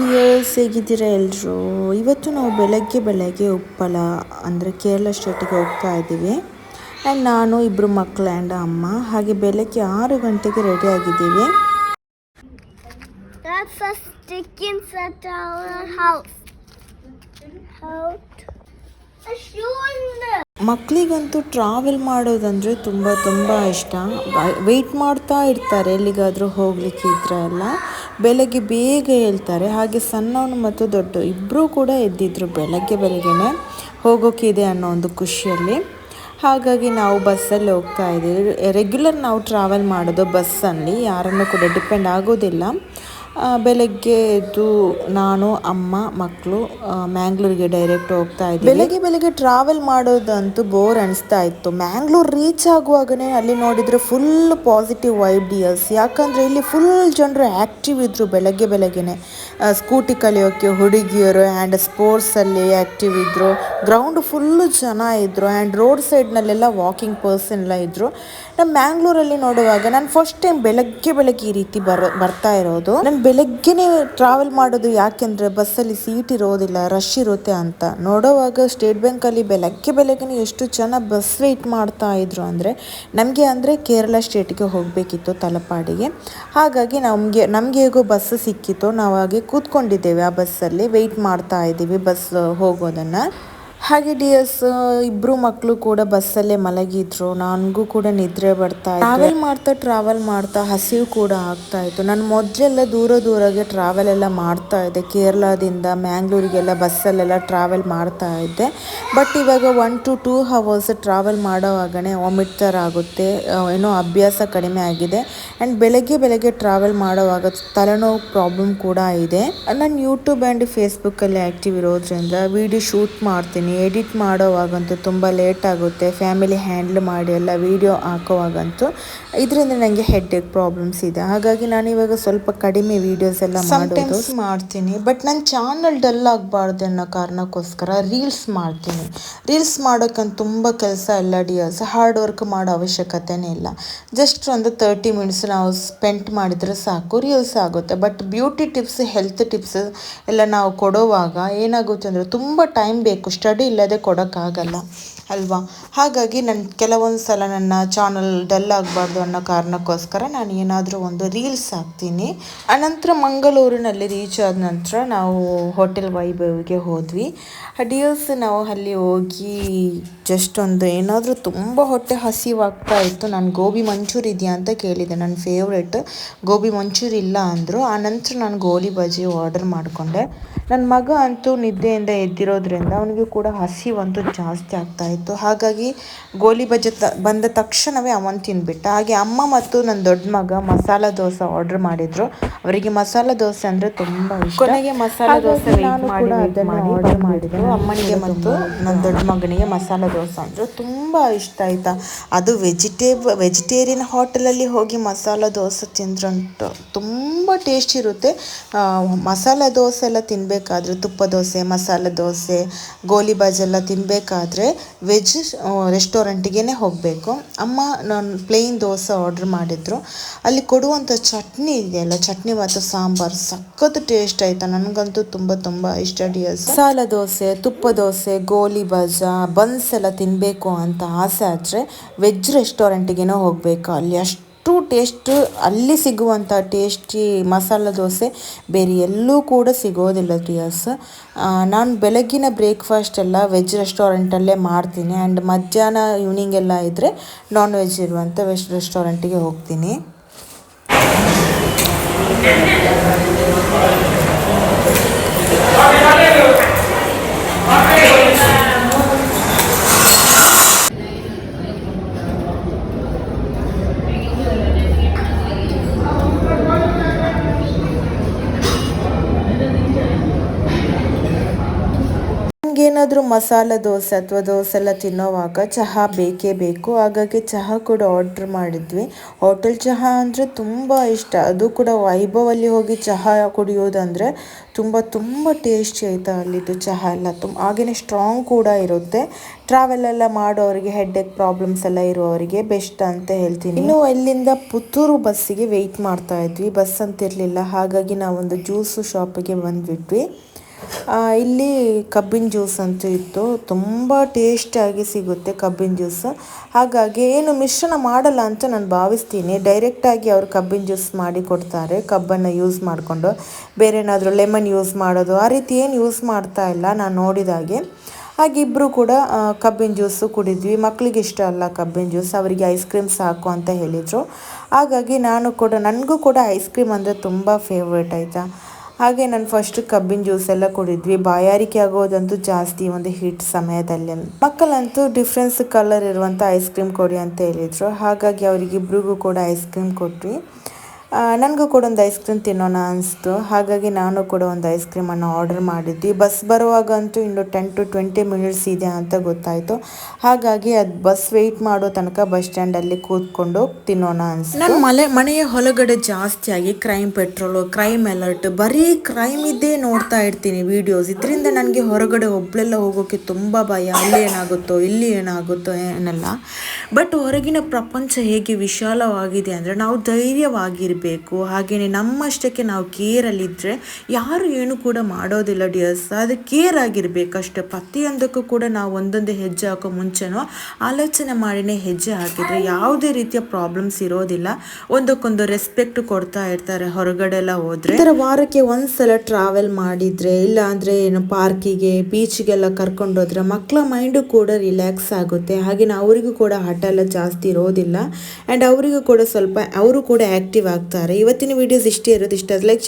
Dears ಹೇಗಿದ್ದೀರಾ ಎಲ್ಲರೂ ಇವತ್ತು ನಾವು ಬೆಳಗ್ಗೆ ಬೆಳಗ್ಗೆ ಉಪ್ಪಳ, ಅಂದರೆ ಕೇರಳ ಸ್ಟೇಟಿಗೆ ಹೋಗ್ತಾ ಇದ್ದೀವಿ. ಆ್ಯಂಡ್ ನಾನು ಇಬ್ಬರು ಮಕ್ಕಳು ಆ್ಯಂಡ್ ಅಮ್ಮ. ಹಾಗೆ ಬೆಳಗ್ಗೆ ಆರು ಗಂಟೆಗೆ ರೆಡಿ ಆಗಿದ್ದೀವಿ. ಮಕ್ಕಳಿಗಂತೂ ಟ್ರಾವೆಲ್ ಮಾಡೋದಂದರೆ ತುಂಬ ತುಂಬ ಇಷ್ಟ. ವೆಯ್ಟ್ ಮಾಡ್ತಾ ಇರ್ತಾರೆ ಎಲ್ಲಿಗಾದರೂ ಹೋಗ್ಲಿಕ್ಕೆ ಇದ್ರೆ ಎಲ್ಲ. ಬೆಳಗ್ಗೆ ಬೇಗ ಹೇಳ್ತಾರೆ. ಹಾಗೆ ಸಣ್ಣವನು ಮತ್ತು ದೊಡ್ಡ ಇಬ್ಬರೂ ಕೂಡ ಎದ್ದಿದ್ರು ಬೆಳಗ್ಗೆ ಬೆಳಗ್ಗೆನೆ. ಹೋಗೋಕ್ಕಿದೆ ಅನ್ನೋ ಒಂದು ಖುಷಿಯಲ್ಲಿ. ಹಾಗಾಗಿ ನಾವು ಬಸ್ಸಲ್ಲಿ ಹೋಗ್ತಾ ಇದ್ದೀವಿ. ರೆಗ್ಯುಲರ್ ನಾವು ಟ್ರಾವೆಲ್ ಮಾಡೋದು ಬಸ್ಸಲ್ಲಿ ಯಾರನ್ನು ಕೂಡ ಡಿಪೆಂಡ್ ಆಗೋದಿಲ್ಲ. ಬೆಳಗ್ಗೆ ಎದ್ದು ನಾನು, ಅಮ್ಮ ಮಕ್ಕಳು ಮ್ಯಾಂಗ್ಳೂರಿಗೆ ಡೈರೆಕ್ಟ್ ಹೋಗ್ತಾ ಇದ್ವಿ ಬೆಳಗ್ಗೆ ಬೆಳಗ್ಗೆ ಟ್ರಾವೆಲ್ ಮಾಡೋದಂತೂ ಬೋರ್ ಅನಿಸ್ತಾ ಇತ್ತು. ಮ್ಯಾಂಗ್ಳೂರ್ ರೀಚ್ ಆಗುವಾಗನೇ ಅಲ್ಲಿ ನೋಡಿದರೆ ಫುಲ್ ಪಾಸಿಟಿವ್ ವೈಬ್ ಡಿಯರ್ಸ್ ಯಾಕಂದರೆ ಇಲ್ಲಿ ಫುಲ್ ಜನರು ಆ್ಯಕ್ಟಿವ್ ಇದ್ದರು ಬೆಳಗ್ಗೆ ಬೆಳಗ್ಗೆನೆ. ಸ್ಕೂಟಿ ಕಲಿಯೋಕ್ಕೆ, ಹುಡುಗಿಯರು ಆ್ಯಂಡ್ ಸ್ಪೋರ್ಟ್ಸಲ್ಲಿ ಆ್ಯಕ್ಟಿವ್ ಇದ್ದರು ಗ್ರೌಂಡ್ ಫುಲ್ಲು ಜನ ಇದ್ದರು ಆ್ಯಂಡ್ ರೋಡ್ ಸೈಡ್ನಲ್ಲೆಲ್ಲ ವಾಕಿಂಗ್ ಪರ್ಸನ್ ಎಲ್ಲ ಇದ್ದರು ನಮ್ಮ ಮ್ಯಾಂಗ್ಳೂರಲ್ಲಿ ನೋಡುವಾಗ ನಾನು ಫಸ್ಟ್ ಟೈಮ್ ಬೆಳಗ್ಗೆ ಬೆಳಗ್ಗೆ ಈ ರೀತಿ ಬರೋ, ಬರ್ತಾ ಇರೋದು. ನಾನು ಬೆಳಗ್ಗೆನೇ ಟ್ರಾವೆಲ್ ಮಾಡೋದು ಯಾಕೆಂದರೆ ಬಸ್ಸಲ್ಲಿ ಸೀಟ್ ಇರೋದಿಲ್ಲ ರಶ್ ಇರುತ್ತೆ ಅಂತ. ನೋಡೋವಾಗ ಸ್ಟೇಟ್ ಬ್ಯಾಂಕಲ್ಲಿ ಬೆಳಗ್ಗೆ ಬೆಳಗ್ಗೆ ಎಷ್ಟು ಜನ ಬಸ್ ವೆಯ್ಟ್ ಮಾಡ್ತಾ ಇದ್ರು ಅಂದರೆ ನಮಗೆ ಅಂದರೆ ಕೇರಳ ಸ್ಟೇಟ್ಗೆ ಹೋಗಬೇಕಿತ್ತು ತಲಪಾಡಿಗೆ. ಹಾಗಾಗಿ ನಮಗೆ ನಮಗೆ ಹೇಗೋ ಬಸ್ ಸಿಕ್ಕಿತ್ತು. ನಾವು ಹಾಗೆ ಕೂತ್ಕೊಂಡಿದ್ದೇವೆ ಆ ಬಸ್ಸಲ್ಲಿ ವೆಯ್ಟ್ ಮಾಡ್ತಾ ಇದ್ದೀವಿ ಬಸ್ ಹೋಗೋದನ್ನು. ಹಾಗೆ ಡಿಯರ್ಸ್, ಇಬ್ರು ಮಕ್ಕಳು ಕೂಡ ಬಸ್ಸಲ್ಲೇ ಮಲಗಿದ್ರು. ನನಗೂ ಕೂಡ ನಿದ್ರೆ ಬರ್ತಾ ಟ್ರಾವೆಲ್ ಮಾಡ್ತಾ ಟ್ರಾವೆಲ್ ಮಾಡ್ತಾ ಹಸಿವು ಕೂಡ ಆಗ್ತಾ ಇತ್ತು. ನಾನು ಮೊದಲೆಲ್ಲ ದೂರ ದೂರಗೆ ಟ್ರಾವೆಲ್ ಎಲ್ಲ ಮಾಡ್ತಾ ಇದ್ದೆ. ಕೇರಳದಿಂದ ಮ್ಯಾಂಗ್ಳೂರಿಗೆಲ್ಲ ಬಸ್ಸಲ್ಲೆಲ್ಲ ಟ್ರಾವೆಲ್ ಮಾಡ್ತಾ ಇದ್ದೆ. ಬಟ್ ಇವಾಗ one to two hours travel ಮಾಡೋವಾಗನೇ vomit ಥರ ಆಗುತ್ತೆ. ಏನೋ ಅಭ್ಯಾಸ ಕಡಿಮೆ ಆಗಿದೆ. ಆ್ಯಂಡ್ ಬೆಳಗ್ಗೆ ಬೆಳಗ್ಗೆ ಟ್ರಾವೆಲ್ ಮಾಡೋವಾಗ ತಲೆನೋವು ಪ್ರಾಬ್ಲಮ್ ಕೂಡ ಇದೆ. ನಾನು ಯೂಟ್ಯೂಬ್ ಆ್ಯಂಡ್ ಫೇಸ್ಬುಕ್ಕಲ್ಲಿ ಆ್ಯಕ್ಟಿವ್ ಇರೋದ್ರಿಂದ ವಿಡಿಯೋ ಶೂಟ್ ಮಾಡ್ತೀನಿ. ಎಡಿಟ್ ಮಾಡೋವಾಗಂತೂ ತುಂಬ ಲೇಟ್ ಆಗುತ್ತೆ. ಫ್ಯಾಮಿಲಿ ಹ್ಯಾಂಡ್ಲ್ ಮಾಡಿ ಎಲ್ಲ ವೀಡಿಯೋ ಹಾಕೋವಾಗಂತೂ ಇದರಿಂದ ನನಗೆ ಹೆಡ್ ಪ್ರಾಬ್ಲಮ್ಸ್ ಇದೆ. ಹಾಗಾಗಿ ನಾನು ಇವಾಗ ಸ್ವಲ್ಪ ಕಡಿಮೆ ವೀಡಿಯೋಸ್ ಎಲ್ಲ ಮಾಡೋದು. ಮಾಡ್ತೀನಿ ಬಟ್ ನನ್ನ ಚಾನಲ್ ಡಲ್ ಆಗಬಾರ್ದು ಅನ್ನೋ ಕಾರಣಕ್ಕೋಸ್ಕರ ರೀಲ್ಸ್ ಮಾಡ್ತೀನಿ. ರೀಲ್ಸ್ ಮಾಡೋಕ್ಕಂತ ತುಂಬ ಕೆಲಸ ಎಲ್ಲ ಡಿಯರ್ಸ್ ಹಾರ್ಡ್ ವರ್ಕ್ ಮಾಡೋ ಅವಶ್ಯಕತೆನೇ ಇಲ್ಲ. ಜಸ್ಟ್ ಒಂದು ತರ್ಟಿ ಮಿನಿಟ್ಸ್ ನಾವು ಸ್ಪೆಂಡ್ ಮಾಡಿದರೆ ಸಾಕು ರೀಲ್ಸ್ ಆಗುತ್ತೆ. But beauty tips health tips ಎಲ್ಲ ನಾವು ಕೊಡೋವಾಗ ಏನಾಗುತ್ತೆ ಅಂದರೆ ತುಂಬ ಟೈಮ್ ಬೇಕು. ಸ್ಟಡಿ ಇಲ್ಲದೆ ಕೊಡೋಕ್ಕಾಗಲ್ಲ, ಅಲ್ವಾ? ಹಾಗಾಗಿ ನನ್ನ ಕೆಲವೊಂದು ಸಲ ನನ್ನ ಚಾನಲ್ ಡಲ್ ಆಗಬಾರ್ದು ಅನ್ನೋ ಕಾರಣಕ್ಕೋಸ್ಕರ ನಾನು ಏನಾದರೂ ಒಂದು ರೀಲ್ಸ್ ಹಾಕ್ತೀನಿ. ಅನಂತರ ಮಂಗಳೂರಿನಲ್ಲಿ ರೀಚ್ ಆದ ನಂತರ ನಾವು ಹೋಟೆಲ್ ವೈಭವಿಗೆ ಹೋದ್ವಿ. ಡೀಲ್ಸ್ ನಾವು ಅಲ್ಲಿ ಹೋಗಿ ಜಸ್ಟ್ ಒಂದು ಏನಾದರೂ ತುಂಬ ಹೊಟ್ಟೆ ಹಸಿವಾಗ್ತಾ ಇತ್ತು. ನಾನು ಗೋಬಿ ಮಂಚೂರಿ ಇದೆಯಾ ಅಂತ ಕೇಳಿದೆ. ನನ್ನ ಫೇವ್ರೆಟ್ ಗೋಬಿ ಮಂಚೂರಿ ಇಲ್ಲ ಅಂದರು. ಆನಂತರ ನಾನು ಗೋಲಿ ಬಜ್ಜಿ ಆರ್ಡರ್ ಮಾಡಿಕೊಂಡೆ. ನನ್ನ ಮಗ ಅಂತೂ ನಿದ್ದೆಯಿಂದ ಎದ್ದಿರೋದ್ರಿಂದ ಅವನಿಗೂ ಕೂಡ ಹಸಿವಂತೂ ಜಾಸ್ತಿ ಆಗ್ತಾ ಇತ್ತು. ಹಾಗಾಗಿ ಗೋಲಿ ಬಜ್ಜಿ ತ ಬಂದ ತಕ್ಷಣವೇ ಅವನು ತಿನ್ಬಿಟ್ಟ ಹಾಗೆ ಅಮ್ಮ ಮತ್ತು ನನ್ನ ದೊಡ್ಡ ಮಗ ಮಸಾಲ ದೋಸೆ ಆರ್ಡರ್ ಮಾಡಿದ್ರು. ಅವರಿಗೆ ಮಸಾಲ ದೋಸೆ ಅಂದರೆ ತುಂಬ ಇಷ್ಟ. ಕೊನೆಗೆ ಮಸಾಲ ದೋಸೆ ನಾನು ಕೂಡ ಅದನ್ನು ಆರ್ಡರ್ ಮಾಡಿದೆ ಅಮ್ಮನಿಗೆ ಮತ್ತು ನನ್ನ ದೊಡ್ಡ ಮಗನಿಗೆ ಮಸಾಲ ದೋಸೆ ಅಂದರೆ ತುಂಬ ಇಷ್ಟ ಆಯ್ತಾ. ಅದು ವೆಜಿಟೇಬ್ ವೆಜಿಟೇರಿಯನ್ ಹೋಟೆಲಲ್ಲಿ ಹೋಗಿ ಮಸಾಲ ದೋಸೆ ತಿಂದ್ರಂಟು ತುಂಬ ಟೇಸ್ಟ್ ಇರುತ್ತೆ. ಮಸಾಲ ದೋಸೆ ಎಲ್ಲ ತಿನ್ನಬೇಕಾದ್ರೆ ತುಪ್ಪ ದೋಸೆ, ಮಸಾಲೆ ದೋಸೆ, ಗೋಲಿ ಎಲ್ಲ ತಿನ್ನಬೇಕಾದ್ರೆ ವೆಜ್ ರೆಸ್ಟೋರೆಂಟಿಗೆ ಹೋಗಬೇಕು. ಅಮ್ಮ ನಾನು ಪ್ಲೇನ್ ದೋಸೆ ಆರ್ಡ್ರ್ ಮಾಡಿದ್ರು. ಅಲ್ಲಿ ಕೊಡುವಂಥ ಚಟ್ನಿ ಇದೆಯಲ್ಲ, ಚಟ್ನಿ ಮತ್ತು ಸಾಂಬಾರು. ಸಖತ್ ಟೇಸ್ಟ್ ಆಯಿತಾ. ನನಗಂತೂ ತುಂಬ ತುಂಬ ಇಷ್ಟ ಡಿಯರ್ಸ್ ಮಸಾಲೆ ದೋಸೆ, ತುಪ್ಪ ದೋಸೆ, ಗೋಲಿ ಬಜ, ಬನ್ಸ್ ಎಲ್ಲ ತಿನ್ನಬೇಕು ಅಂತ ಆಸೆ ಆದರೆ ವೆಜ್ ರೆಸ್ಟೋರೆಂಟಿಗೆ ಹೋಗಬೇಕು. ಅಲ್ಲಿ ಅಷ್ಟು ಟೇಸ್ಟ್, ಅಲ್ಲಿ ಸಿಗುವಂಥ ಟೇಸ್ಟಿ ಮಸಾಲ ದೋಸೆ ಬೇರೆ ಎಲ್ಲೂ ಕೂಡ ಸಿಗೋದಿಲ್ಲ ಡಿಯರ್ಸ್ ನಾನು ಬೆಳಗ್ಗಿನ ಬ್ರೇಕ್ಫಾಸ್ಟ್ ಎಲ್ಲ ವೆಜ್ ರೆಸ್ಟೋರೆಂಟಲ್ಲೇ ಮಾಡ್ತೀನಿ. ಆ್ಯಂಡ್ ಮಧ್ಯಾಹ್ನ ಈವ್ನಿಂಗ್ ಎಲ್ಲ ಇದ್ದರೆ ನಾನ್ ವೆಜ್ ಇರುವಂಥ ವೆಜ್ ರೆಸ್ಟೋರೆಂಟಿಗೆ ಹೋಗ್ತೀನಿ. ನನಗೇನಾದರೂ ಮಸಾಲೆ ದೋಸೆ ಅಥವಾ ದೋಸೆ ಎಲ್ಲ ತಿನ್ನೋವಾಗ ಚಹಾ ಬೇಕೇ ಬೇಕು. ಹಾಗಾಗಿ ಚಹಾ ಕೂಡ ಆರ್ಡ್ರ್ ಮಾಡಿದ್ವಿ. ಹೋಟೆಲ್ ಚಹಾ ಅಂದರೆ ತುಂಬ ಇಷ್ಟ. ಅದು ಕೂಡ ವೈಭವಲ್ಲಿ ಹೋಗಿ ಚಹಾ ಕುಡಿಯೋದಂದರೆ ತುಂಬ ತುಂಬ ಟೇಸ್ಟಿ ಆಯಿತಾ ಅಲ್ಲಿದ್ದು ಚಹಾ ಎಲ್ಲ. ತುಂಬ ಹಾಗೆಯೇ ಸ್ಟ್ರಾಂಗ್ ಕೂಡ ಇರುತ್ತೆ. ಟ್ರಾವೆಲ್ ಎಲ್ಲ ಮಾಡೋರಿಗೆ ಹೆಡ್ಏಕ್ ಪ್ರಾಬ್ಲಮ್ಸ್ ಎಲ್ಲ ಇರುವವರಿಗೆ ಬೆಸ್ಟ್ ಅಂತ ಹೇಳ್ತೀನಿ. ಇನ್ನು ಇಲ್ಲಿಂದ ಪುತ್ತೂರು ಬಸ್ಸಿಗೆ ವೆಯ್ಟ್ ಮಾಡ್ತಾ ಇದ್ವಿ. ಬಸ್ ಅಂತಿರಲಿಲ್ಲ. ಹಾಗಾಗಿ ನಾವೊಂದು ಜ್ಯೂಸು ಶಾಪಿಗೆ ಬಂದ್ಬಿಟ್ವಿ. ಇಲ್ಲಿ ಕಬ್ಬಿನ ಜ್ಯೂಸ್ ಅಂತೂ ಇತ್ತು. ತುಂಬ ಟೇಸ್ಟಿಯಾಗಿ ಸಿಗುತ್ತೆ ಕಬ್ಬಿನ ಜ್ಯೂಸ್. ಹಾಗಾಗಿ ಏನು ಮಿಶ್ರಣ ಮಾಡಲ್ಲ ಅಂತ ನಾನು ಭಾವಿಸ್ತೀನಿ. ಡೈರೆಕ್ಟಾಗಿ ಅವರು ಕಬ್ಬಿನ ಜ್ಯೂಸ್ ಮಾಡಿ ಕೊಡ್ತಾರೆ. ಕಬ್ಬನ್ನು ಯೂಸ್ ಮಾಡಿಕೊಂಡು ಬೇರೆ ಏನಾದರೂ ಲೆಮನ್ ಯೂಸ್ ಮಾಡೋದು, ಆ ರೀತಿ ಏನು ಯೂಸ್ ಮಾಡ್ತಾ ಇಲ್ಲ ನಾನು ನೋಡಿದಾಗೆ ಹಾಗೆ. ಇಬ್ಬರು ಕೂಡ ಕಬ್ಬಿನ ಜ್ಯೂಸು ಕುಡಿದ್ವಿ. ಮಕ್ಕಳಿಗೆ ಇಷ್ಟ ಅಲ್ಲ ಕಬ್ಬಿನ ಜ್ಯೂಸ್. ಅವರಿಗೆ ಐಸ್ ಕ್ರೀಮ್ ಸಾಕು ಅಂತ ಹೇಳಿದರು. ಹಾಗಾಗಿ ನಾನು ಕೂಡ, ನನಗೂ ಕೂಡ ಐಸ್ ಕ್ರೀಮ್ ಅಂದರೆ ತುಂಬ ಫೇವ್ರೇಟ್ ಆಯಿತಾ. ಹಾಗೆ ನಾನು ಫಸ್ಟ್ ಕಬ್ಬಿನ ಜ್ಯೂಸ್ ಎಲ್ಲ ಕುಡಿದ್ವಿ. ಬಾಯಾರಿಕೆ ಆಗೋದಂತೂ ಜಾಸ್ತಿ ಒಂದು ಹೀಟ್ ಸಮಯದಲ್ಲಿ. ಮಕ್ಕಳಂತೂ ಡಿಫ್ರೆನ್ಸ್ ಕಲರ್ ಇರುವಂಥ ಐಸ್ ಕ್ರೀಮ್ ಕೊಡಿ ಅಂತ ಹೇಳಿದರು. ಹಾಗಾಗಿ ಅವರಿಗಿಬ್ರಿಗೂ ಕೂಡ ಐಸ್ ಕ್ರೀಮ್ ಕೊಟ್ವಿ. ನನಗೂ ಕೂಡ ಒಂದು ಐಸ್ ಕ್ರೀಮ್ ತಿನ್ನೋಣ ಅನಿಸ್ತು. ಹಾಗಾಗಿ ನಾನು ಕೂಡ ಒಂದು ಐಸ್ ಕ್ರೀಮನ್ನು ಆರ್ಡರ್ ಮಾಡಿದ್ವಿ. ಬಸ್ ಬರುವಾಗಂತೂ ಇನ್ನು ಟೆನ್ ಟು ಟ್ವೆಂಟಿ ಮಿನಿಟ್ಸ್ ಇದೆ ಅಂತ ಗೊತ್ತಾಯಿತು. ಹಾಗಾಗಿ ಅದು ಬಸ್ ವೆಯ್ಟ್ ಮಾಡೋ ತನಕ ಬಸ್ ಸ್ಟ್ಯಾಂಡಲ್ಲಿ ಕೂತ್ಕೊಂಡು ತಿನ್ನೋಣ ಅನಿಸ್ತು. ನಾನು ಮಲೆ, ಮನೆಯ ಹೊಲಗಡೆ ಜಾಸ್ತಿಯಾಗಿ ಕ್ರೈಮ್ ಪೆಟ್ರೋಲು ಕ್ರೈಮ್ ಅಲರ್ಟ್ ಬರೀ ಕ್ರೈಮ್ ಇದ್ದೇ ನೋಡ್ತಾ ಇರ್ತೀನಿ ವಿಡಿಯೋಸ್ ಇದರಿಂದ ನನಗೆ ಹೊರಗಡೆ ಒಬ್ಬಳೆಲ್ಲ ಹೋಗೋಕ್ಕೆ ತುಂಬ ಭಯ. ಅಲ್ಲಿ ಏನಾಗುತ್ತೋ, ಇಲ್ಲಿ ಏನಾಗುತ್ತೋ ಏನಲ್ಲ. ಬಟ್ ಹೊರಗಿನ ಪ್ರಪಂಚ ಹೇಗೆ ವಿಶಾಲವಾಗಿದೆ ಅಂದರೆ ನಾವು ಧೈರ್ಯವಾಗಿರಬೇಕು. ಹಾಗೆಯೇ ನಮ್ಮಷ್ಟಕ್ಕೆ ನಾವು ಕೇರಲ್ಲಿದ್ದರೆ ಯಾರು ಏನು ಕೂಡ ಮಾಡೋದಿಲ್ಲ ಡಿಯರ್ಸ್ ಅದು ಕೇರ್ ಆಗಿರಬೇಕಷ್ಟೆ ಪ್ರತಿಯೊಂದಕ್ಕೂ ಕೂಡ ನಾವು ಒಂದೊಂದು ಹೆಜ್ಜೆ ಹಾಕೋ ಮುಂಚೆನೋ ಆಲೋಚನೆ ಮಾಡಿನೇ ಹೆಜ್ಜೆ ಹಾಕಿದರೆ ಯಾವುದೇ ರೀತಿಯ ಪ್ರಾಬ್ಲಮ್ಸ್ ಇರೋದಿಲ್ಲ. ಒಂದಕ್ಕೊಂದು ರೆಸ್ಪೆಕ್ಟ್ ಕೊಡ್ತಾ ಇರ್ತಾರೆ ಹೊರಗಡೆ ಎಲ್ಲ ಹೋದರೆ. ಈ ವಾರಕ್ಕೆ ಒಂದ್ಸಲ ಟ್ರಾವೆಲ್ ಮಾಡಿದರೆ ಇಲ್ಲ ಅಂದರೆ ಏನು ಪಾರ್ಕಿಗೆ ಬೀಚ್ಗೆಲ್ಲ ಕರ್ಕೊಂಡೋದ್ರೆ ಮಕ್ಕಳ ಮೈಂಡು ಕೂಡ ರಿಲ್ಯಾಕ್ಸ್ ಆಗುತ್ತೆ. ಹಾಗೆಯೇ ಅವರಿಗೂ ಕೂಡ ಹಠ ಎಲ್ಲ ಜಾಸ್ತಿ ಇರೋದಿಲ್ಲ. ಆ್ಯಂಡ್ ಅವರಿಗೂ ಕೂಡ ಸ್ವಲ್ಪ, ಅವರು ಕೂಡ ಆ್ಯಕ್ಟಿವ್ ಆಗ್ತಾರೆ ಇವತ್ತಿನ ವಿಡಿಯೋಸ್ ಇಷ್ಟೇ ಇರೋದು ಇಷ್ಟ ಲೈಕ್